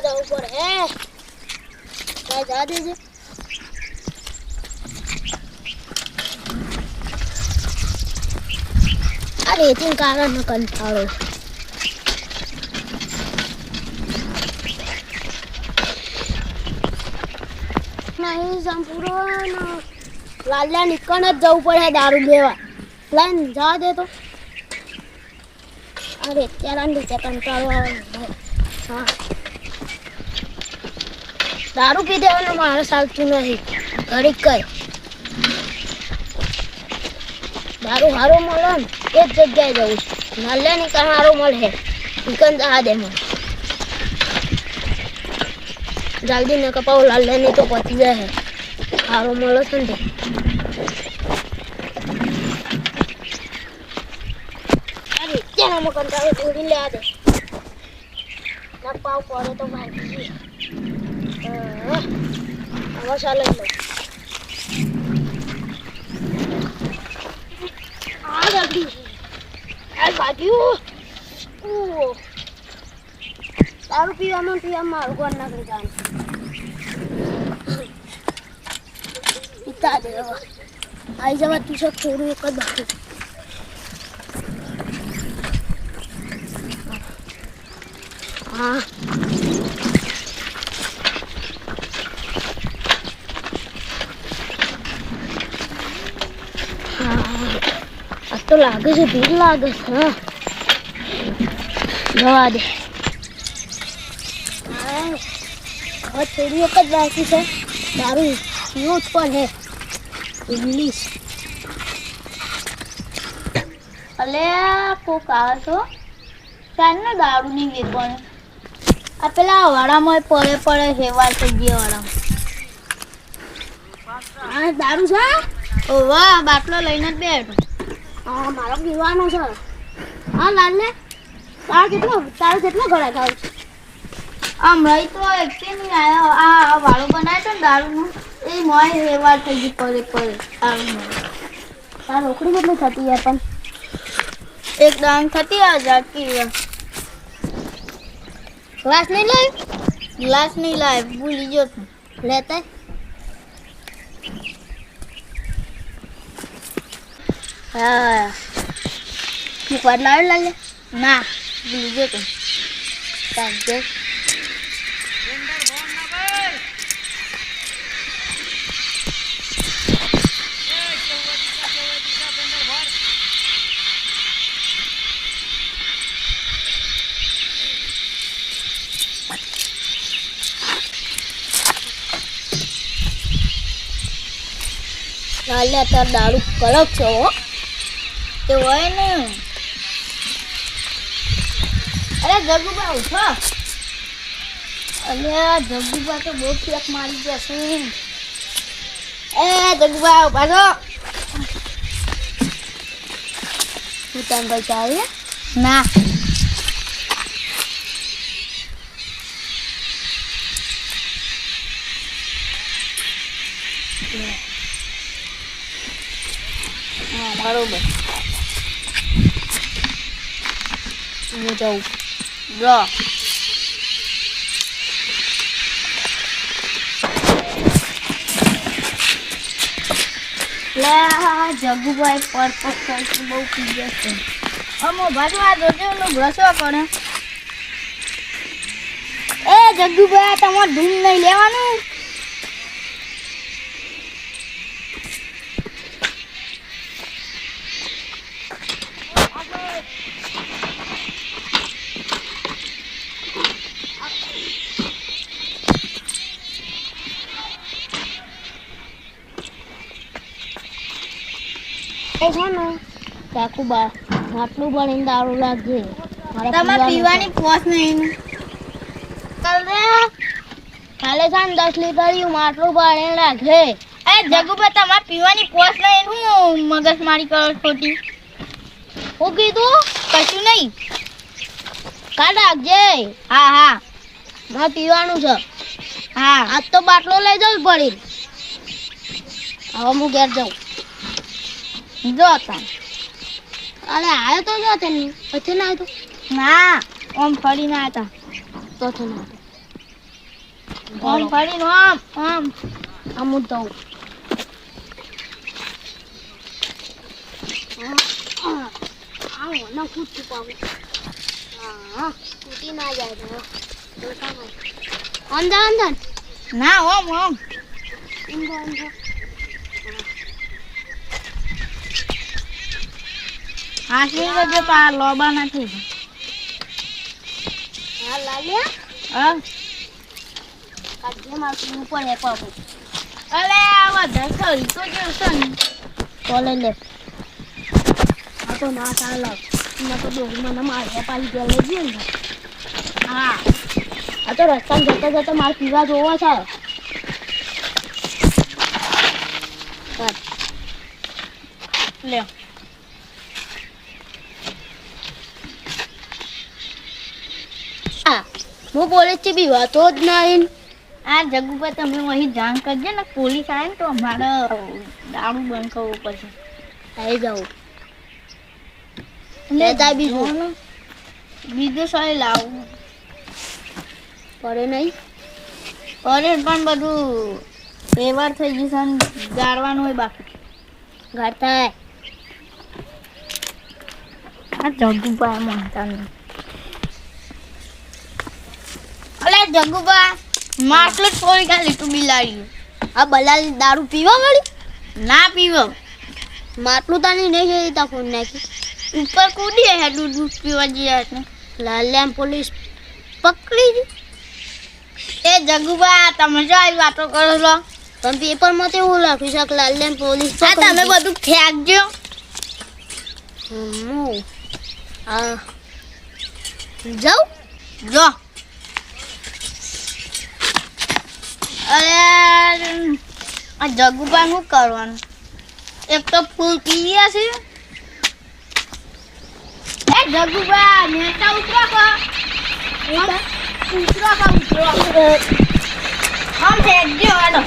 લેવા જવું પડે હે? કાંઈ જા દેજે આ રેતીન કારણ કંટાળો. નહીં સંપૂરો લાલ્યા નીકળ જ જવું પડે દારૂ લેવા. લાઈન જવા દે તો. અરે, અત્યારે કંટાળો આવે હા. દારૂ પી દેવાનું મારે ચાલતું નથી. ઘડીક કઈ દારૂ હારો મળે ને એ જ જગ્યાએ જવું નાલ્યા ની કાં હારો મળે. ચિકન આ દે મને. જલ્દી ને કપાવ લાલ્યા ની તો પતી જાય. હારો મળે છે ને અરે ત્યાં મકાન તારે જોડી લે દે ના પાવ પડે તો ભાગી હવે ચાલે લો આ રગડી આ ભાગ્યું ઓ દારૂ પીવામાં પીવામાં મારું કોણ નાખી જવાનું પીતા દે હવે આવી જવા તું છે થોડું એક જ બાકી હા આ તો લાગે છે, ભીડ લાગે છે, હા. જવા દે. હવે થોડી વખત બાકી છે. દારૂ પીવું પણ હે ઇંગ્લિશ અલે, કોક આવે છો ને દારૂ ની વેપણ આ પેલા વાડામાં પડે પડે હેવાર થઈ ગયા વાળા હા, દારૂ છે? ઓ વાહ, બાટલો લઈને જ બેઠો. હા મારો પીવાનો છે. હા લાલ ને તારો કેટલો તારો કેટલો ઘડા ખાવ છે હમણાં તો એકતે નહીં આવ્યો. આ વાળો બનાવ્યો તો ને દારૂનો. એ મોય હેવાર થઈ ગઈ પડે પડે દારૂનો તાર રોકડી કેટલી થતી યાર પણ? એકદમ થતી હજાર જાકી ગ્લાસ નહીં લાવ ગ્લાસ નહીં લાવ ભૂલી ગયો તું લેતા હા મુકવા લાવ લાલ લે ના ભૂલી ગયો તું કાઢજે લાલ લે તાર દારૂ કડક છે હો તે હોય ને. અરે જગુબા ઉઠો. અલ્યા જગ્ગુબા તો બહુ ફેક મારી જશે એ જગુબા ઊભા છો હું તને પૈસા આવી ના. બરોબર. હું જાઉં જો. લે આ જગ્ગુભાઈ પર પર બહુ પી જશે અમો ભાજુ આ જોજો નો બ્રશો કરે એ, જગ્ગુભાઈ તમારે ધૂમ નહીં લેવાનું? છે ને કાકુબા આટલું ભણીને દારૂ લાગજે. મારે તમારે પીવાની પોસ નહીં ચાલ કાલે છે ને દસ લીટર માટલું ભણીને રાખે એ જગુબા તમારે પીવાની પોસ નહીં હું મગજ મારી કરો ખોટી. હું કીધું? કશું નહીં. કાલ રાખજે. હા હા. મારે પીવાનું છે. હા. આજ તો બાટલો લઈ જવું પડી હવે હું ઘેર જાઉં. જો તા અરે આવ્યો તો જો તેની. પછી ના આવ્યો ના ઓમ ફરી ના હતા તો છે ના આવ્યો. આમ ફરીને આમ આમ આમ હું દઉં આવો ના કૂદ છુપાવું હા કૂદી ના જાય તો અંદર અંદર. ના ઓમ ઓમ. અંદર અંદર હાસી જજો પા લોબા નથી. હા લાલ્યા? હા. કાઢજે મારું ઉપર હે પાપુ અલે આવા ખરી તો જોશે ને. કોલે લે. આ તો ના ચાલે. એમાં તો દોરી મને મારે પાછી ગયેલ લઈ ને. હા. આ તો રસ્તામાં જતા જતા મારે પીવા જોવો છે. બસ. લ્યો આ હું પોલીસથી પીવાતો જ નહીં. આ જગુભાઈ તમે અહીં જાણ કરજો ને પોલીસ આવે ને તો અમારે દારૂ બંધ કરવું પડશે. આવી જાઉં. લેતા બીજું. બીજું સોય લાવવું પડે નહીં. પડે પણ બધું વ્યવહાર થઈ જશે ને ગાળવાનું હોય બાકી. થાય આ જગુભાઈ માનતા નહીં. અલે માટલો જ ફોડી ખાલી તું બિલાડી. આ બલાલ દારૂ પીવા વાળી ના પીવો. માટલું તાની નહીં છે તા ફોન નાખી. ઉપર કૂદી હે દૂધ દૂધ પીવા જઈએ એટલે લાલ્યામ પોલીસ પકડી ગઈ. એ જગુભા તમે જો આવી વાતો કરો છો. પણ પેપરમાં તો એવું લખ્યું છે કે લાલ્યામ પોલીસ આ તમે બધું ફેંકજો. હમ. આ. જાઉં? જો. અરે આ જગુભાઈ શું કરવાનું? એક તો ફૂલ પી ગયા છે. એ જગુભા નેતા ઉતરો કો. ઉતરો કો ઉતરો આમ ફેંકજો હાલો.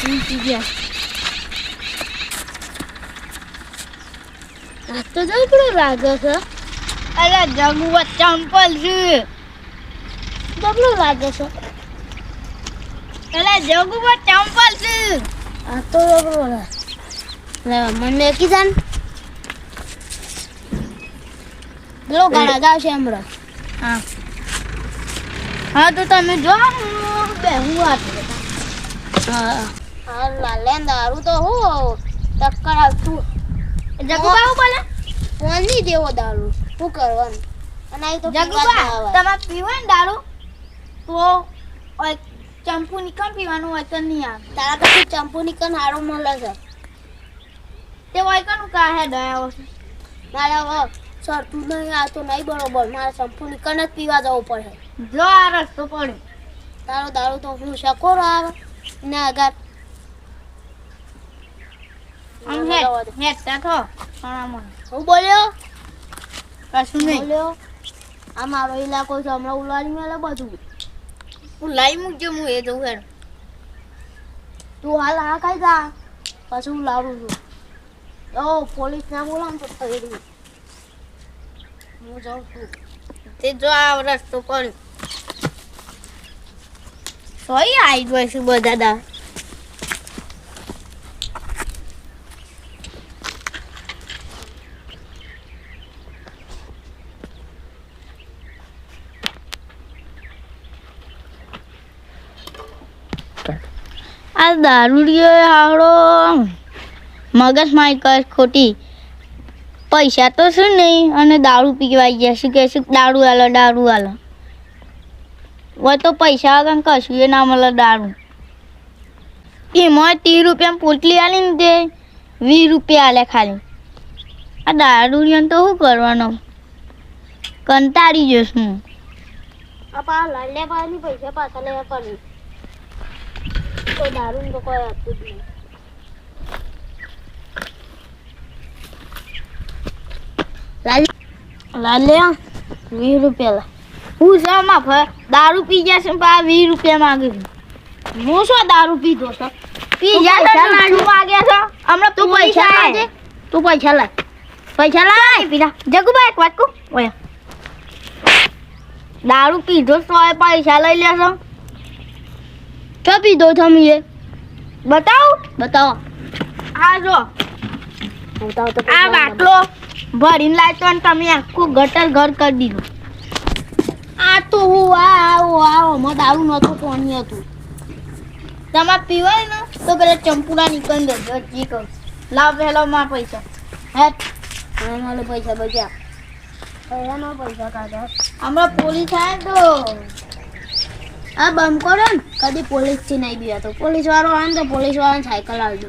ફૂલ પી ગયા. આ તો જબરો લાગે છે અરે જગુભા ચંપલ છે. જબરો લાગે છે? અરે જગુભા ચંપલ છે. આ તો જબરો લાગે લે મને મેકી જાન ગાડા જાવ છે હમણાં. હા. હા તો તમે જો. હું બેહું વાત હા. હા દારૂ તો હું ટક્કર આવતું જગુબા બોલે? નહીં દેવો દારૂ. શું કરવાનું? અને આ તો જગુબા તમે પીવો ને દારૂ? તો ચંપુ નિકન પીવાનું હોય તો નહીં આવે. તારા પછી ચંપુ નિકન કન હારો મળે છે. તે હોય કનું કાહે દયા મારે હવે સરતું નહીં આ તો નહીં બરોબર. મારે ચંપુ નિકન જ પીવા જવું પડે. જો આ રસ્તો પડે. તારો દારૂ તો હું શકો આવે? ને થો હું બોલ્યો? કશું નહીં. બોલ્યો? આ મારો ઇલાકો છે હમણાં ઉલાડી મેલે બધું. હું લાવી મૂકજો હું એ જવું હેડ. તું હાલ આ કઈ જા. પછી હું લાવું છું. ઓ પોલીસ ના બોલાવ તો થઈ હું જાઉં છું. તે જો આ રસ્તો પડ્યો સોય આવી ગયો છે બધા દા આ દારૂડીઓ આવડો મગજ મારી કર ખોટી. પૈસા તો શું નહીં, અને દારૂ પીવાઈ ગયા. શું કે શું? દારૂ આલો દારૂ આલો. હોય તો પૈસા વગર કશું એ ના મળે દારૂ. એમાં ત્રીસ રૂપિયા પોટલી આલી ને તે. વીસ રૂપિયા આલે ખાલી. આ દારૂડિયાને તો શું કરવાનો? કંટાળી જશું હું. પૈસા પાછા લેવા પડે કોઈ દારૂ તો કોઈ આપતું જ નહીં. લાલ્યા? વીસ રૂપિયા હું છે માં દારૂ પી ગયા છે પા વીસ રૂપિયા માંગે હું શું દારૂ પીધો છો? પી ગયા પૈસા તો લાવ. શું માંગે છે? હમણાં તું પૈસા લાવજે તું પૈસા લાય. પૈસા લાય. પીલા જગુભાઈ એક વાત કહું? ઓય. દારૂ પીધો તો પૈસા લઈ લેશો. તો પીધો તમે એ બતાવો બતાવો આ જો આ બાટલો ભરીને લાવતો અને તમે આખું ગટર ઘર કરી દીધું આ તો હું આવો આવો મત દારૂ નતો પાણી હતું તમારે પીવાય ને તો પેલા ચંપુડા નીકળી દેજો જી કહું લાવ પહેલો માં પૈસા હેટ મારે પૈસા બચ્યા પહેલાનો પૈસા કાઢો હમણાં પોલીસ આવે તો આ બમ કરો ને. કદી પોલીસથી નહીં બીવા તો પોલીસ વાળો આવે તો પોલીસ વાળાને સાયકલ આવજો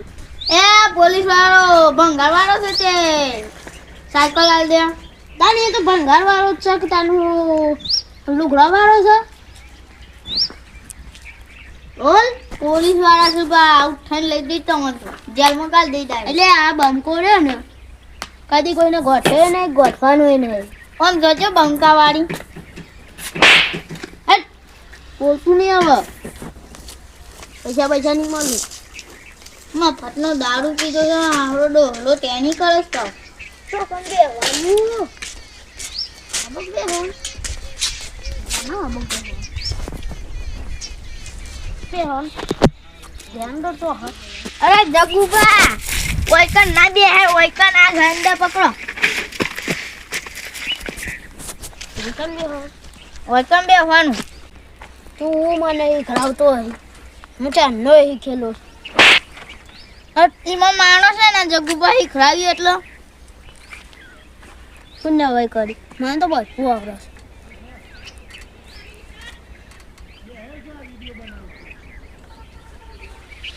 એ પોલીસ વાળો ભંગાર વાળો છે તે. સાયકલ આવી દે. તારી એ તો ભંગાર વાળો જ છે કે તાનું લુગડા વાળો છે? બોલ. પોલીસવાળા છે બા ઉઠાઈને લઈ દીધો મને તો. જેલમાં કાલ દઈ દે એટલે આ રહ્યો ને. કદી કોઈને ગોઠવે નહીં, ગોઠવાનું નહીં. આમ જોજો બંકાવાળી. બોલતું નહીં હવે. પૈસા પૈસા નહીં મળ્યું. મફતનો દારૂ પીધો છે આવડો ડોલો તેની કરે તો કેમ બેવાનું અમુક ધ્યાન તો અરે જગુબા ઓયકન ના બે હે, ઓયકન આ ગંડા પકડો. કેમ બેહું બે હોવાનું. તું મને ખરાવતો હોય. હું ચાંદનો એ ખેલો એમાં માણસ છે ને જગુભાઈ શીખડાવી એટલો. પુણ્ય ભાઈ કરી? મને તો બધું આવડે છે.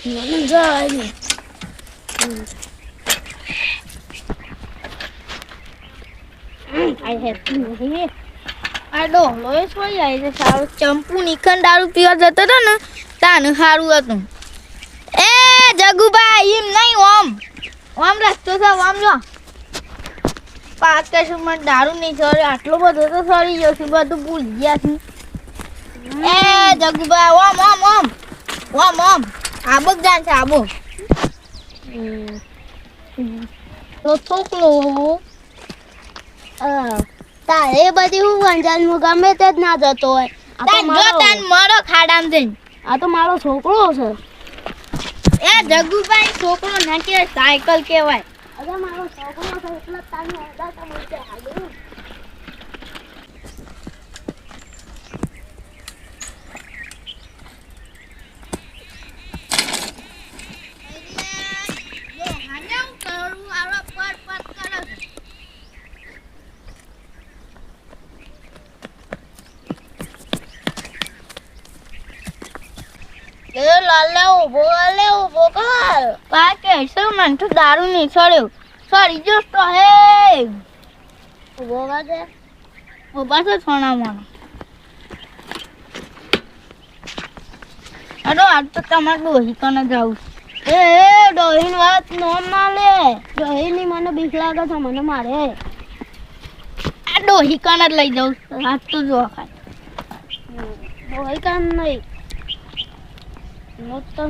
મને જાય આઈ હેવ નહીં આ ડોહલો એ જાય છે સારું ચંપુ નિખંડ દારૂ પીવા જતો હતો ને તાનું સારું હતું. એ જગુભાઈ એમ નહીં ઓમ. ઓમ રસ્તો છે ઓમ જો. પાક કશું મને દારૂ નહીં સરી આટલો બધો તો સરી ગયો છું બધું ભૂલી ગયા છું. એ જગુભાઈ ઓમ ઓમ ઓમ. ઓમ ઓમ. આબક જાણ છે આબો તો છોકરો તારે બધી હું વંજાલમાં ગમે તે જ ના જતો હોય. આ તો તાન જો મારો- તાન મરો ખાડામ જઈને. આ તો મારો છોકરો છે. એ જગુભાઈ છોકરો ના સાયકલ કહેવાય. અરે મારો છોકરો છે એટલે તારી અડધા તો બોલતે હાલ્યો. એ લાલે ઊભો લે ઊભો કર પા કે શું મન તો દારૂ નહીં સડ્યો સડી જો તો હે. કર દે. ઊભા છે છોણા મોણા અરે, આજ તો તમારે ડોહી કને જાવું એ ડોહીની વાત નો ના લે. ડોહીની મને બીક લાગે છે, મને મારે. આ ડોહી કને જ લઈ જાઉં. આજ તો જો ખાય. ડોહી કામ નહીં. તો